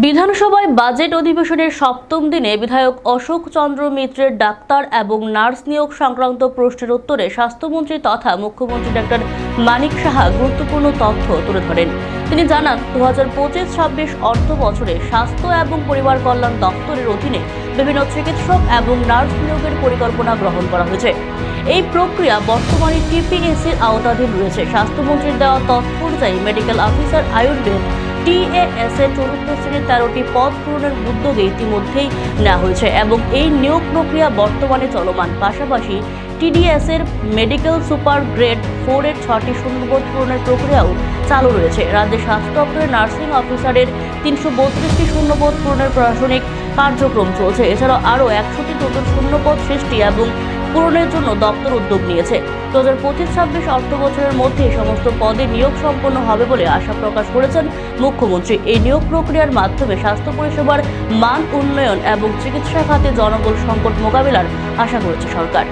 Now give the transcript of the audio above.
বিধানসভায় বাজেট অধিবেশনের সপ্তম দিনে বিধায়ক অশোক চন্দ্র মিত্রের ডাক্তার এবং নার্স নিয়োগ সংক্রান্ত প্রশ্নের উত্তরে স্বাস্থ্যমন্ত্রী তথা মুখ্যমন্ত্রী ডাক্তার মানিক সাহা গুরুত্বপূর্ণ তথ্য তুলে ধরেন। তিনি জানান দু হাজার পঁচিশ ছাব্বিশ অর্থ বছরে স্বাস্থ্য এবং পরিবার কল্যাণ দপ্তরের অধীনে বিভিন্ন চিকিৎসক এবং নার্স নিয়োগের পরিকল্পনা গ্রহণ করা হয়েছে। এই প্রক্রিয়া বর্তমানে টিপিএসসির আওতাধীন রয়েছে। স্বাস্থ্যমন্ত্রীর দেওয়া তথ্য অনুযায়ী মেডিকেল অফিসার আয়ুর্বেদ টিএএস এর চতুর্থ শ্রেণির তেরোটি পদ পূরণের উদ্যোগে ইতিমধ্যেই নেওয়া হয়েছে এবং এই নিয়োগ প্রক্রিয়া বর্তমানে চলমান। পাশাপাশি টিডিএস এর মেডিকেল সুপার গ্রেড ফোর এর ছটি শূন্যপদ পূরণের প্রক্রিয়াও চালু রয়েছে। রাজ্যের স্বাস্থ্য দপ্তরের নার্সিং অফিসারের তিনশো বত্রিশটি শূন্যপদ পূরণের প্রশাসনিক কার্যক্রম চলছে। এছাড়াও আরও একশোটি নতুন শূন্যপদ সৃষ্টি এবং পূরণের জন্য দপ্তর উদ্যোগ নিয়েছে। দু হাজার পঁচিশ ছাব্বিশ অর্থ বছরের মধ্যে সমস্ত পদে নিয়োগ সম্পন্ন হবে বলে আশা প্রকাশ করেছেন মুখ্যমন্ত্রী। এই নিয়োগ প্রক্রিয়ার মাধ্যমে স্বাস্থ্য পরিষেবার মান উন্নয়ন এবং চিকিৎসা খাতে জনবল সংকট মোকাবিলার আশা করেছে সরকার।